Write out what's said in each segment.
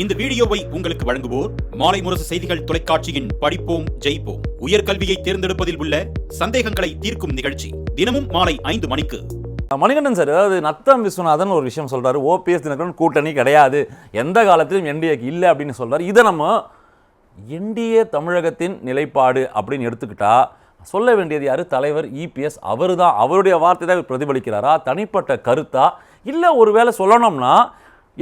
இந்த வீடியோவை உங்களுக்கு வழங்குவோர் மாலை முரசு செய்திகள் தொலைக்காட்சியின் படிப்போம் ஜெயிப்போம். உயர்கல்வியை தேர்ந்தெடுப்பதில் உள்ள சந்தேகங்களை தீர்க்கும் நிகழ்ச்சி தினமும் மாலை ஐந்து மணிக்கு. மணிகண்டன் சார் அதாவது நத்தம் விஸ்வநாதன் ஒரு விஷயம் சொல்றாரு. ஓபிஎஸ் தினகரன் கூட்டணி கிடையாது. எந்த காலத்திலும் என்டிஏக்கு இல்லை அப்படின்னு சொல்றாரு. இதை நம்ம என்டிஏ தமிழகத்தின் நிலைப்பாடு அப்படின்னு எடுத்துக்கிட்டா சொல்ல வேண்டியது யார்? தலைவர் இபிஎஸ் அவர் தான் அவருடைய வார்த்தை தான் பிரதிபலிக்கிறாரா? தனிப்பட்ட கருத்தா? இல்லை ஒருவேளை சொல்லணும்னா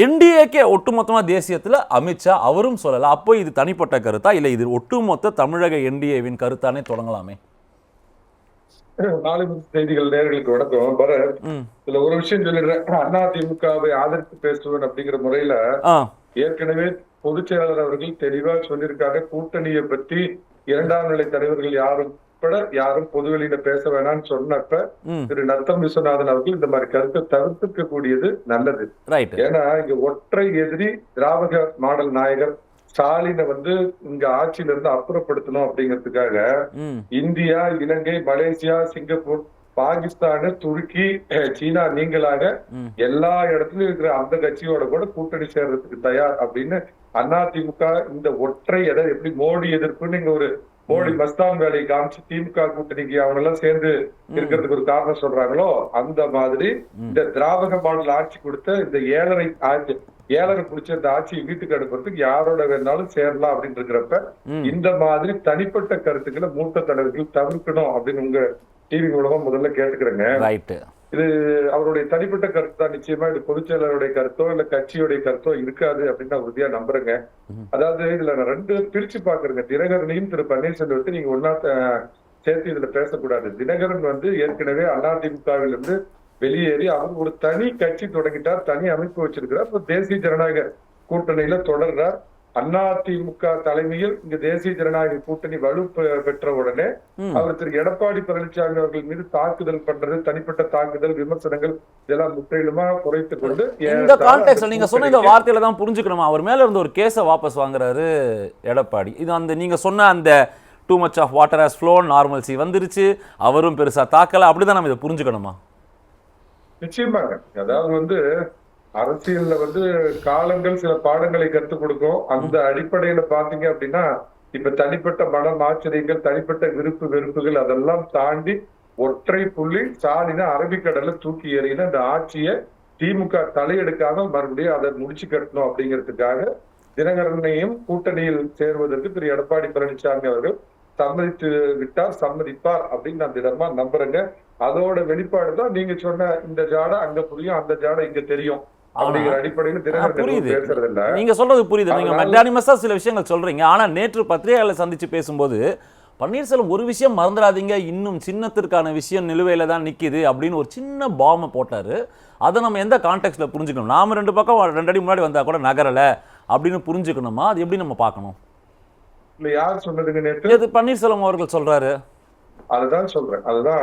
என்டிஏக்கே ஒட்டுமொத்தமாக தேசியத்தில் அமித்ஷா அவரும் சொல்லலை. அப்போ இது தனிப்பட்ட கருத்தா? இல்லை இது ஒட்டுமொத்த தமிழக என்டிஏவின் கருத்தானே தொடங்கலாமே? நாலு செய்திகள் நேர்களுக்கு வணக்கம். பரத் இதுல ஒரு விஷயம் சொல்லிடுறேன். அண்ணா திமுகவை ஆதரித்து பேசுவேன் அப்படிங்கிற முறையில ஏற்கனவே பொதுச் செயலாளர் அவர்கள் தெளிவா சொல்லியிருக்காங்க. கூட்டணியை பற்றி இரண்டாம் நிலை தலைவர்கள் யாரும் உட்பட யாரும் பொதுவெளியில பேச வேணாம்னு சொன்னப்ப திரு நத்தம் விஸ்வநாதன் அவர்கள் இந்த மாதிரி கருத்தை தவிர்த்துக்க கூடியது நல்லது. ஏன்னா இங்க ஒற்றை எதிரி திராவிட மாடல் நாயகர் ஸ்டாலினை வந்து இங்க ஆட்சியில இருந்து அப்புறப்படுத்தணும் அப்படிங்கிறதுக்காக India Ilangai Malaysia Singapore Pakistan துருக்கி சீனா நீங்களாக. எல்லா இடத்துலயும் இருக்கிற அந்த கட்சியோட கூட கூட்டணி சேர்றதுக்கு தயார் அப்படின்னு அதிமுக இந்த ஒற்றை எதை எப்படி மோடி எதிர்ப்புன்னு இங்க ஒரு மோடி மஸ்தான் வேலையை காமிச்சு திமுக கூட்டணிக்கு அவங்க எல்லாம் சேர்ந்து இருக்கிறதுக்கு ஒரு காரணம் சொல்றாங்களோ அந்த மாதிரி இந்த திராவிட மாடல் ஆட்சி கொடுத்த இந்த ஏழரை ஆட்சி ஏழரை பிடிச்ச இந்த ஆட்சியை வீட்டுக்கு அனுப்புறதுக்கு யாரோட வேணாலும் சேரலாம் அப்படின்னு இருக்கிறப்ப. இந்த மாதிரி தனிப்பட்ட கருத்துக்களை மூத்த தலைவர்கள் தவிர்க்கணும் அப்படின்னு உங்க டிவி மூலமா முதல்ல கேட்டுக்கிறேங்க. இது அவருடைய தனிப்பட்ட கருத்து தான். நிச்சயமா இது பொதுச் செயலாளருடைய கருத்தோ இல்ல கட்சியுடைய கருத்தோ இருக்காது அப்படின்னு நான் உறுதியா நம்புறேங்க. அதாவது இதுல நான் ரெண்டு பிரிச்சு பாக்குறேங்க தினகரனையும் திரு பன்னீர்செல்வத்தை நீங்க ஒன்னா சேர்த்து இதுல பேசக்கூடாது. தினகரன் வந்து ஏற்கனவே அதிமுகவில் இருந்து வெளியேறி அவர் ஒரு தனி கட்சி தொடங்கிட்டார் தனி அமைப்பு வச்சிருக்கிறார். தேசிய ஜனநாயக கூட்டணியில தொடர்றார். அதிமுக தலைமையில் இங்க தேசிய ஜனநாயக கூட்டணி வலு பெற்ற உடனே. அவர் திரு எடப்பாடி பழனிசாமி அவர்கள் மீது தாக்குதல் பண்றது தனிப்பட்ட தாக்குதல் விமர்சனங்கள் இதெல்லாம் முற்றிலுமா குறைத்துக் கொண்டு இந்த அந்த நீங்க சொன்ன இந்த வார்த்தையில தான் புரிஞ்சுக்கணுமா? அவர் மேல இருந்த ஒரு கேஸை வாபஸ் வாங்குறாரு எடப்பாடி. இது அந்த நீங்க சொன்ன அந்த too much of water has flow normalcy வந்துருச்சு அவரும் பெருசா தாக்கல அப்படிதான் நம்ம இதை புரிஞ்சுக்கணுமா? நிச்சயமாங்க. அதாவது வந்து அரசியல்ல வந்து காலங்கள் சில பாடங்களை கற்றுக் கொடுக்கும். அந்த அடிப்படையில பாத்தீங்க அப்படின்னா இப்ப தனிப்பட்ட மன ஆச்சரியங்கள் தனிப்பட்ட விருப்பு வெறுப்புகள் அதெல்லாம் தாண்டி ஒற்றை புள்ளி ஸ்டாலின அரபிக்கடல்ல தூக்கி எறியின இந்த ஆட்சியை திமுக தலையெடுக்காம மறுபடியும் அதை முடிச்சு கட்டணும் அப்படிங்கிறதுக்காக தினகரனையும் கூட்டணியில் சேர்வதற்கு திரு எடப்பாடி பழனிசாமி அவர்கள் சம்மதித்து விட்டார் சம்மதிப்பார் அப்படின்னு நான் திடமா நம்புறேங்க. அதோட வெளிப்பாடு தான் நீங்க சொன்ன இந்த ஜாடை அங்க புரியும் அந்த ஜாடை இங்க தெரியும். புரியுது. நீங்க சொல்றது புரியுது. நீங்க மெட்டானிமஸா சில விஷயங்கள் சொல்றீங்க. ஆனா நேற்று பத்திரிகையாளர் சந்திச்சு பேசும்போது பன்னீர்செல்வம் ஒரு விஷயம் மறந்துடாதீங்க. இன்னும் சின்னத்திற்கான விஷயம் நிலுவையில தான் நிக்குது. அப்படின்னு ஒரு சின்ன பாம்பை போட்டாரு. அதை நம்ம எந்த கான்டெக்ட்ல புரிஞ்சுக்கணும்? நாம ரெண்டு பக்கம் ரெண்டு அடி முன்னாடி வந்தா கூட நகரல அப்படின்னு புரிஞ்சுக்கணுமா? அது எப்படி நம்ம பார்க்கணும்? இல்ல யார் சொன்னதுங்க நேற்று இது பன்னீர்செல்வம் அவர்கள் சொல்றாரு? அதுதான் சொல்றேன். அதுதான்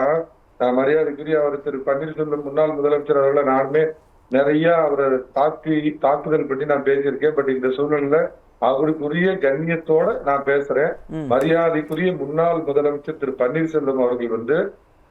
மரியாதைக்குரிய அவர் திரு பன்னீர்செல்வம் முன்னாள் முதலமைச்சர் அவர்களை நானுமே நிறைய அவரை தாக்கி தாக்குதல் பண்ணி நான் பேசியிருக்கேன். பட் இந்த சூழ்நிலையில அவருக்குரிய கண்ணியத்தோட நான் பேசுறேன். மரியாதைக்குரிய முன்னாள் முதலமைச்சர் திரு பன்னீர்செல்வம் அவர்கள் வந்து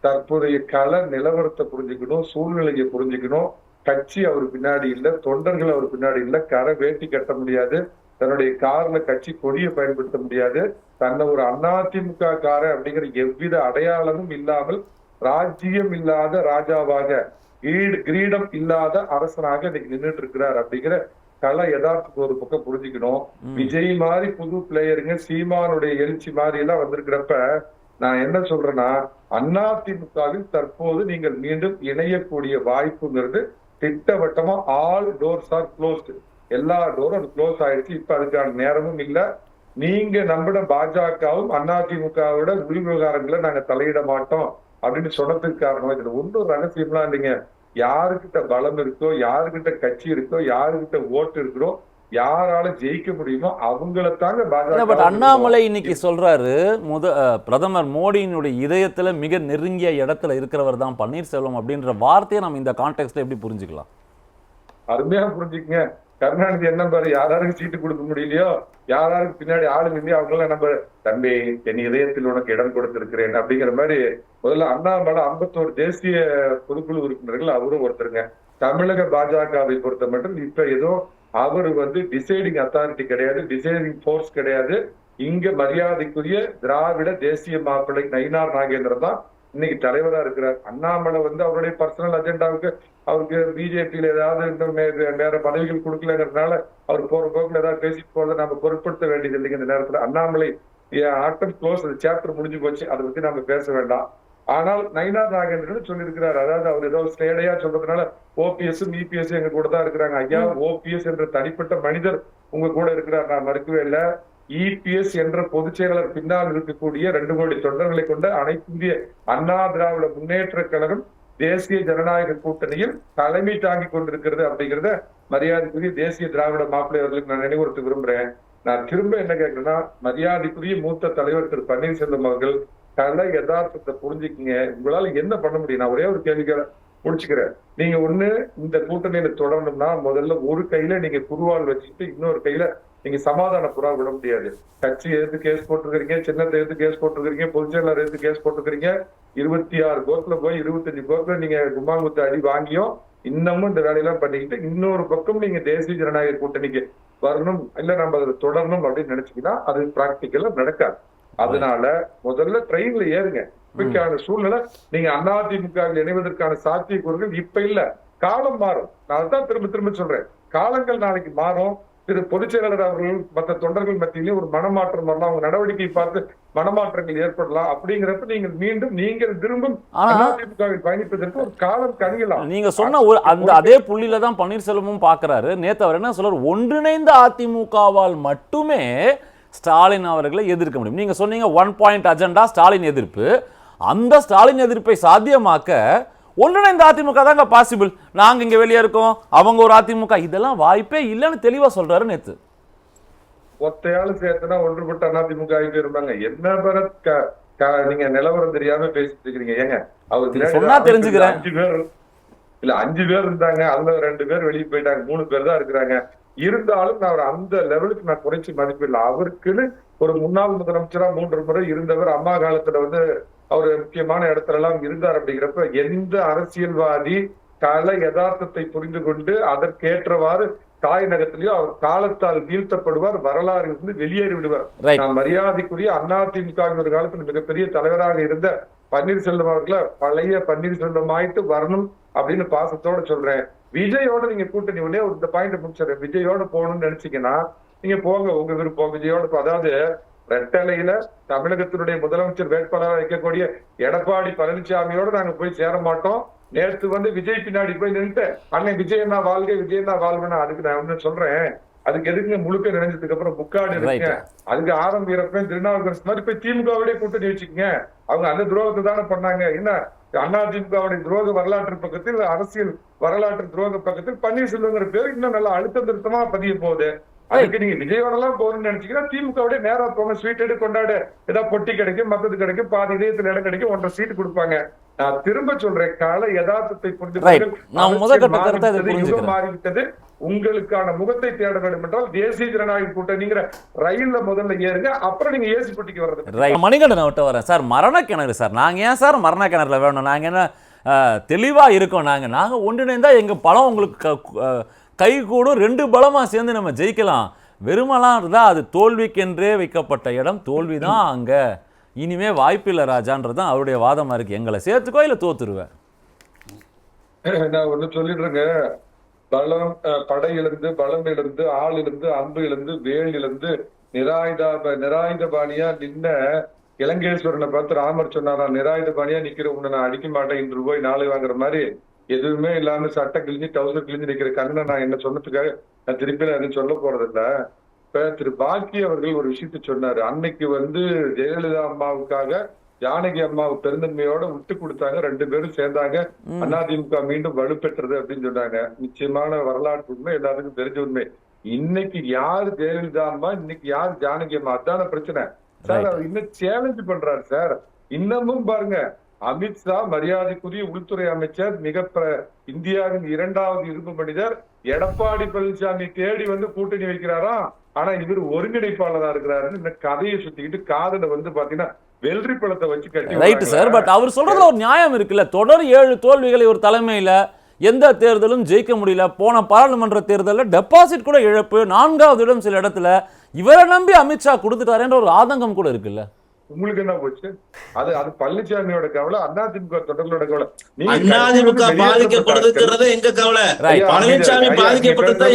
தற்போதைய கள நிலவரத்தை புரிஞ்சுக்கணும் சூழ்நிலையை புரிஞ்சுக்கணும். கட்சி அவர் பின்னாடி இல்ல தொண்டர்கள் அவர் பின்னாடி இல்ல. கரை வேட்டி கட்ட முடியாது. தன்னுடைய கார்ல கட்சி கொடியை பயன்படுத்த முடியாது. தன்னை ஒரு அதிமுக காரன் அப்படிங்கிற எவ்வித அடையாளமும் இல்லாமல் ராஜ்ஜியம் இல்லாத ராஜாவாக ஈடு கிரீடம் இல்லாத அரசனாக இன்னைக்கு நின்றுட்டு இருக்கிறார் அப்படிங்கிற கல யதார்த்தத்தை ஒரு பக்கம் புரிஞ்சுக்கணும். விஜய் மாதிரி புது பிளேயருங்க சீமானுடைய எழுச்சி மாதிரி எல்லாம் வந்திருக்கிறப்ப நான் என்ன சொல்றேன்னா அதிமுகவில் தற்போது நீங்கள் மீண்டும் இணையக்கூடிய வாய்ப்புங்கிறது திட்டவட்டமா ஆல் டோர்ஸ் ஆர் க்ளோஸ்டு எல்லா டோரும் அது க்ளோஸ் ஆயிடுச்சு. இப்ப அதுக்கான நேரமும் இல்ல. நீங்க நம்பின பாஜகவும் அதிமுகவோட உள் விவகாரங்களை நாங்க தலையிட மாட்டோம். அப்படின்னு சொன்னதுக்கு காரணம் இதுல ஒன்றும் ரகசியம்லாம் இல்லைங்க. யாருக்கிட்ட பலம் இருக்கோ யாருக்கிட்ட கட்சி இருக்கோ யாருக்கிட்ட ஓட்டு இருக்கிறோ யாரால ஜெயிக்க முடியுமோ அவங்கள தாங்க பட் அண்ணாமலை இன்னைக்கு சொல்றாரு முத பிரதமர் மோடியினுடைய இதயத்துல மிக நெருங்கிய இடத்துல இருக்கிறவர் தான் பன்னீர்செல்வம் அப்படின்ற வார்த்தையை நம்ம இந்த கான்டெக்ட்ல எப்படி புரிஞ்சுக்கலாம்? அருமையா புரிஞ்சுக்கங்க. கருணாநிதி என்ன பாரு யாராருக்கு சீட்டு கொடுக்க முடியலையோ? யாராருக்கு பின்னாடி ஆளு நின்று அவங்கள நம்ம தம்பி என் இதயத்தில் உனக்கு இடம் கொடுத்திருக்கிறேன் அப்படிங்கிற மாதிரி முதல்ல அண்ணாமலை ஐம்பத்தோரு தேசிய பொதுக்குழு உறுப்பினர்கள் அவரும் ஒருத்தருங்க. தமிழக பாஜகவை பொறுத்த மட்டும் இப்ப ஏதோ அவர் வந்து டிசைடிங் அத்தாரிட்டி கிடையாது டிசைடிங் ஃபோர்ஸ் கிடையாது. இங்க மரியாதைக்குரிய திராவிட தேசிய மாப்பிள்ளை நயினார் நாகேந்திரன் தான் இன்னைக்கு தலைவரா இருக்கிறார். அண்ணாமலை வந்து அவருடைய பர்சனல் அஜெண்டாவுக்கு அவருக்கு பிஜேபியில ஏதாவது வே- வேற பதவிகள் கொடுக்கலங்கிறதுனால அவர் போற போக்குல ஏதாவது பேசிட்டு போறதை நம்ம பொருட்படுத்த வேண்டியது இல்லைங்க. இந்த நேரத்துல அண்ணாமலை ஆட்டம் க்ளோஸ் அந்த சாப்டர் முடிஞ்சு போச்சு. அதை பத்தி நம்ம பேச வேண்டாம். ஆனால் நயினார் நாகேந்திரன் சொல்லியிருக்கிறார். அதாவது அவர் ஏதோ ஸ்டேடையா சொல்றதுனால ஓபிஎஸ் இபிஎஸ் எங்க கூட தான் இருக்கிறாங்க. ஐயா ஓபிஎஸ் என்ற தனிப்பட்ட மனிதர் உங்க கூட இருக்கிறார். நான் மறுக்கவே இல்லை. இபிஎஸ் என்ற பொதுச் செயலாளர் பின்னால் இருக்கக்கூடிய ரெண்டு கோடி தொண்டர்களை கொண்ட அனைத்து இந்திய அண்ணா திராவிட முன்னேற்ற கழகம் தேசிய ஜனநாயக கூட்டணியில் தலைமை தாங்கி கொண்டிருக்கிறது அப்படிங்கிறத மரியாதைக்குரிய தேசிய திராவிட மாப்பிள்ளை அவர்களுக்கு நான் நினைவுறுத்த விரும்புறேன். நான் திரும்ப என்ன கேட்கிறேன்னா மரியாதைக்குரிய மூத்த தலைவர் திரு. பன்னீர்செல்வம் அவர்கள் கலை யதார்த்தத்தை புரிஞ்சுக்கிங்க. உங்களால என்ன பண்ண முடியும்? நான் ஒரே ஒரு கேள்வி கேட்கிறேன். முடிச்சுக்கிறேன் நீங்க ஒண்ணு இந்த கூட்டணியில தொடரணும்னா முதல்ல ஒரு கையில நீங்க குருவால் வச்சுட்டு இன்னொரு கையில நீங்க சமாதான புறா விட முடியாது. கட்சி எதிர்த்து கேஸ் போட்டிருக்கிறீங்க? சின்னத்தை எதிர்த்து கேஸ் போட்டிருக்கிறீங்க? பொதுச் செயலாளர் எதிர்த்து கேஸ் போட்டிருக்கிறீங்க? இருபத்தி ஆறு கோர்ட்ல போய் இருபத்தஞ்சு கோர்ட்ல நீங்க கும்மாங்குத்து அடி வாங்கியும் இன்னமும் இந்த வேலையெல்லாம் பண்ணிக்கிட்டு இன்னொரு பக்கம் நீங்க தேசிய ஜனநாயக கூட்டணிக்கு வரணும் இல்ல நம்ம அதை தொடரணும் அப்படின்னு நினைச்சீங்கன்னா அது பிராக்டிக்கலா நடக்காது. அதனால முதல்ல ட்ரெயின்ல ஏறுங்க. இப்பைக்கான சூழ்நிலை நீங்க அதிமுக இணைவதற்கான சாத்தியக்கூறுகள் இப்ப இல்ல. காலம் மாறும். நான் அதான் திரும்ப திரும்ப சொல்றேன். காலங்கள் நாளைக்கு மாறும். திரு பொதுச் செயலாளர் அவர்கள் மற்ற தொண்டர்கள் மத்தியிலே ஒரு மனமாற்றம் வரலாம். அவங்க நடவடிக்கை பார்த்து மனமாற்றங்கள் ஏற்படலாம் அப்படிங்கிறப்ப நீங்கள் மீண்டும் நீங்கள் திரும்பும் ஆனா அதிமுகவில் பயணிப்பதற்கு ஒரு காலம் கணியலாம் நீங்க சொன்ன ஒரு அந்த அதே புள்ளியில தான் பன்னீர்செல்வமும் பார்க்கறாரு. நேத்து அவர் என்ன சொல்றாரு? ஒன்றிணைந்த அதிமுகவால் மட்டுமே ஸ்டாலின் அவர்களை எதிர்க்க முடியும். நீங்க சொன்னீங்க ஒன் பாயிண்ட் அஜெண்டா ஸ்டாலின் எதிர்ப்பு. அந்த ஸ்டாலின் எதிர்ப்பை சாத்தியமாக்க ஒன்றிணைந்த அதிமுக தாங்க பாசிபிள் நாங்க இங்க வெளியே இருக்கோம். அவங்க ஒரு அதிமுக. இதெல்லாம் வாய்ப்பே இல்லைன்னு தெளிவா சொல்றாரு நேத்து. ஒத்தையாளு சேர்த்துனா ஒன்றுபட்ட அதிமுக இருந்தாங்க. என்ன பரத் க- நீங்க நிலவரம் தெரியாம பேசிட்டு இருக்கிறீங்க. ஏங்க அவர் சொன்னா தெரிஞ்சுக்கிறேன். அஞ்சு பேர் இல்ல அஞ்சு பேர் இருந்தாங்க. அதுல ரெண்டு பேர் வெளியே போயிட்டாங்க. மூணு பேர் தான் இருக்கிறாங்க. இருந்தாலும் நான் அவர் அந்த லெவலுக்கு நான் குறைச்சு மதிப்பிடல. அவருக்குன்னு ஒரு முன்னாள் முதலமைச்சரா மூன்று முறை இருந்தவர் அம்மா காலத்துல வந்து அவர் முக்கியமான இடத்துல எல்லாம் இருந்தார் அப்படிங்கிறப்ப எந்த அரசியல்வாதி கல யதார்த்தத்தை புரிந்து கொண்டு அதற்கேற்றவாறு தாய் நகத்திலேயோ அவர் காலத்தால் வீழ்த்தப்படுவார் வரலாறு இருந்து வெளியேறி விடுவார். நான் மரியாதைக்குரிய அதிமுக ஒரு காலத்தில் மிகப்பெரிய தலைவராக இருந்த பன்னீர்செல்வம் அவர்களை பழைய பன்னீர்செல்வம் ஆயிட்டு வரணும் அப்படின்னு பாசத்தோட சொல்றேன். விஜயோட நீங்க கூட்டணி உடனே ஒரு இந்த பாயிண்ட் முடிச்சிடுறேன். விஜயோட போகணும்னு நினைச்சீங்கன்னா நீங்க போங்க உங்க விருப்பம். விஜயோட அதாவது ரெட்டலையில தமிழகத்தினுடைய முதலமைச்சர் வேட்பாளராக வைக்கக்கூடிய எடப்பாடி பழனிசாமியோட நாங்க போய் சேர மாட்டோம். நேற்று வந்து விஜய் பின்னாடி போய் நின்னுட்டு அண்ணன் விஜய் என்ன வாழ்க விஜய் என்ன வாழ்வுனா அதுக்கு நான் ஒண்ணு சொல்றேன். அதுக்கு எதுக்குங்க முழுக்க நினைஞ்சதுக்கு அப்புறம் முக்காடு. இருக்குங்க அதுக்கு ஆரம்பிக்கிறப்ப திருநாவுக்கரசு மாதிரி போய் திமுகவோடய கூட்டணி வச்சுக்கோங்க. அவங்க அந்த துரோகத்தை தானே பண்ணாங்க. என்ன? அண்ணா திமுகவுடைய துரோக வரலாற்று பக்கத்தில் அரசியல் வரலாற்று துரோக பக்கத்தில் பன்னீர்செல்வங்கிற பேர் இன்னும் நல்லா அழுத்த திருத்தமா பதிய போகுது. அதுக்கு நீங்க விஜயவாடெல்லாம் போகணும்னு நினைச்சீங்கன்னா திமுகவுடைய நேரா போங்க ஸ்வீட் எடு கொண்டாடு. ஏதாவது பொட்டி கிடைக்கும் மத்தது கிடைக்கும் பாதி இதயத்துல இடம் கிடைக்கும் ஒன்றரை சீட் கொடுப்பாங்க. நான் திரும்ப சொல்றேன் கால யதார்த்தத்தை புரிந்து மாறிவிட்டது, உங்களுக்கான முகத்தை தேட வேண்டும் என்றால் தேசிய ஜனநாயக கூட்டணிங்கிற ரயில்ல முதல்ல ஏறுங்க அப்புறம் நீங்க ஏசி பெட்டிக்கு வர்றது. மணிகண்டன் விட்டு வரேன். சார் மரண கிணறு சார். நாங்கள் ஏன் சார் மரண கிணறுல வேணும்? நாங்கள் என்ன தெளிவாக இருக்கோம் நாங்கள் நாங்கள் ஒன்றிணைந்தா எங்கள் பலம் உங்களுக்கு கை கூடும் ரெண்டு பலமாக சேர்ந்து நம்ம ஜெயிக்கலாம். வெறுமலாம் இருந்தால் அது தோல்விக்கென்றே வைக்கப்பட்ட இடம் தோல்வி தான் அங்கே. இனிமே வாய்ப்பில்லை ராஜான்றது தான் அவருடைய வாதமாக இருக்குது எங்களை சேர்த்துக்கோ இல்லை தோத்துருவேன் நான் ஒன்று சொல்லிடுறேங்க. பலம் படையிலிருந்து பலம் இழந்து ஆள் இழந்து அன்பு இழந்து வேல் இழந்து நிராயுத நிராயுத பாணியா நின்ன இலங்கேஸ்வரனை பார்த்து ராமர் சொன்னாரா நிராயுத பாணியா நிக்கிற உன்னை நான் அடிக்க மாட்டேன் இன்று போய் நாளை வாங்குற மாதிரி எதுவுமே இல்லாம சட்டை கிழிஞ்சு டவுசர் கிழிஞ்சு நிக்கிற கண்ணனை நான் என்ன சொன்னதுக்காக நான் திருப்பி நான் எதுவும் சொல்ல போறது இல்ல இப்ப திரு பாக்கி அவர்கள் ஒரு விஷயத்த சொன்னாரு. அன்னைக்கு வந்து ஜெயலலிதா அம்மாவுக்காக ஜானகி அம்மாவை பெருந்தன்மையோட விட்டு கொடுத்தாங்க. ரெண்டு பேரும் சேர்ந்தாங்க. அதிமுக மீண்டும் வலுப்பெற்றது அப்படின்னு சொன்னாங்க. நிச்சயமான வரலாற்று உண்மை எல்லாத்துக்கும் தெரிஞ்ச உண்மை. இன்னைக்கு யார் ஜெயலலிதா அம்மா இன்னைக்கு யார் ஜானகி அம்மா? அதான பிரச்சனை. சார். அவர் இன்னும் சேலஞ்ச் பண்றாரு சார். இன்னமும் பாருங்க அமித்ஷா மரியாதைக்குரிய உள்துறை அமைச்சர் மிக இந்தியாவின் இரண்டாவது இரும்பு மனிதர் எடப்பாடி பழனிசாமி தேடி வந்து கூட்டணி வைக்கிறாராம் ஆனா இவர் ஒருங்கிணைப்பாளரா இருக்கிறாருன்னு இந்த கதையை சுத்திக்கிட்டு காதுல வந்து பாத்தீங்கன்னா வெள்ளரி பழத்தை வச்சு கட்டி ரைட்டு சார். பட் அவர் சொல்றதுல ஒரு நியாயம் இருக்குல்ல. தொடர் ஏழு தோல்விகளை ஒரு தலைமையில எந்த தேர்தலும் ஜெயிக்க முடியல. போன பாராளுமன்ற தேர்தலில் டெபாசிட் கூட இழப்பு. நான்காவது இடம் சில இடத்துல இவரை நம்பி அமித்ஷா கொடுத்துட்டாருன்ற ஒரு ஆதங்கம் கூட இருக்குல்ல. உங்களுக்கு என்ன போச்சு அது அது பழனிசாமியோட கவலை அதிமுக தொடர்களோட கவலை நீங்க அதிமுக பாதிக்கப்படுதுங்கிறது எங்க கவலை. பழனிசாமி பாதிக்கப்பட்டதா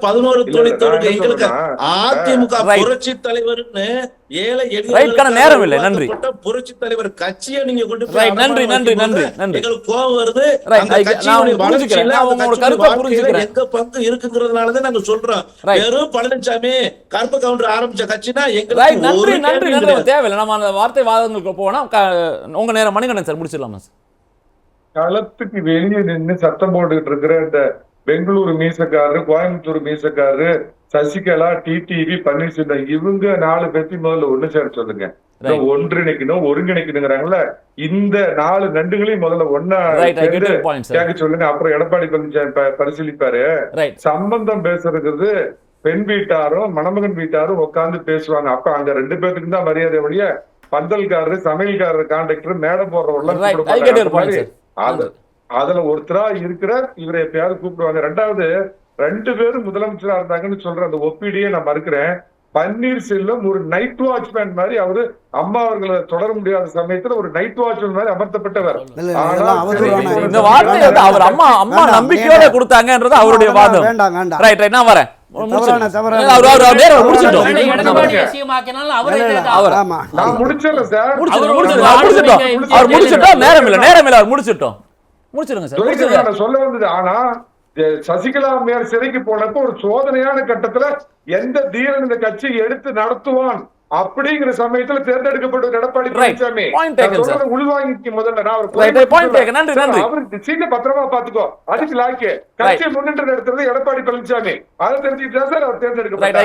பதினோரு என்ன எங்களுக்கு அதிமுக. புரட்சி தலைவர்னு ஏழை கண்ணன், நேரம் இல்லை, நன்றி. புரட்சி தலைவர் கட்சியை நீங்க கொண்டு போய் நன்றி, நன்றி, நன்றி, நன்றி. எங்களுக்கு கோபம் வருது. எங்க பங்கு இருக்குங்கிறதுனாலதான் நாங்க சொல்றோம். வெறும் பழனிசாமி கருப்பு கவுண்டர் ஆரம்பிச்ச கட்சினா எங்களுக்கு நன்றி நன்றி நன்றி. தேவையில்லை நம்ம அந்த வார்த்தை வாதங்களுக்கு போனா உங்க நேரம் மணிகண்டன் சார் முடிச்சிடலாமா சார் களத்துக்கு வெளியே நின்னு சத்தம் போட்டுக்கிட்டு இருக்கிற இந்த பெங்களூரு மீசக்காரரு கோயம்புத்தூர் மீசக்காரரு சசிகலா டிடிவி பன்னீர்செல்வம் இவங்க நாலு பேர்த்தி முதல்ல ஒண்ணு சேர சொல்லுங்க இந்த Right. ஒன்றிணைக்கணும் ஒருங்கிணைக்கணுங்கிறாங்கல்ல இந்த நாலு நண்டுகளையும் முதல்ல ஒன்னா கேட்க சொல்லுங்க. அப்புறம் எடப்பாடி பழனிசாமி பரிசீலிப்பாரு. சம்பந்தம் பேசுறது பெண் வீட்டாரும் மணமகன் வீட்டாரும் உட்கார்ந்து பேசுவாங்க. அப்ப அங்க ரெண்டு பேத்துக்கு தான் மரியாதை வழிய பந்தல்காரரு சமையல்காரரு கான்ட்ராக்டர் மேடை போடுறவங்க right I get your point sir அது அதுல ஒருத்தரா இருக்கிற இவரை எப்பயாவது கூப்பிடுவாங்க. ரெண்டாவது ரெண்டு பேரும் முதலமைச்சரா இருந்தாங்கன்னு சொல்ற அந்த ஒப்பீடியே நான் மறுக்கிறேன். பன்னீர்செல்வம் ஒரு நைட் வாட்ச்மேன் மாதிரி அவரு அம்மா அவர்களை தொடர முடியாத சமயத்துல ஒரு நைட் வாட்ச்மேன் மாதிரி அமர்த்தப்பட்டவர். இந்த வார்த்தை வந்து அவர் அம்மா அம்மா நம்பிக்கையோட. கொடுத்தாங்கன்றது அவருடைய வாதம். வேண்டாம் வேண்டாம். ரைட் ரைட் நான் வரேன். முடிச்சிட்டோம். நேரம் இல்ல நேரம் இல்ல. அவர் முடிச்சிட்டோம். முடிச்சிடுங்க சார் சொல்ல வந்தது ஆனா சசிகலா அம்மையார் சிறைக்கு போனப்போ ஒரு சோதனையான கட்டத்துல எந்த தீரன் இந்த கட்சியை எடுத்து நடத்துவான் அப்படிங்கிற சமயத்துல தேர்ந்தெடுக்கப்பட்ட எடப்பாடி. பழனிசாமி உள்வாங்கிக்க முதல்ல. நான் ஒரு Right, right. Point taken. நன்றி, சார், நன்றி. அவரு சீட்டை பத்திரமா பாத்துக்கோ அதுக்கு லாய்க்கு. கட்சியை முன்னின்று நடத்துறது எடப்பாடி பழனிசாமி அதை தெரிஞ்சுக்கிட்டா சார் அவர் தேர்ந்தெடுக்கப்பட்டார்.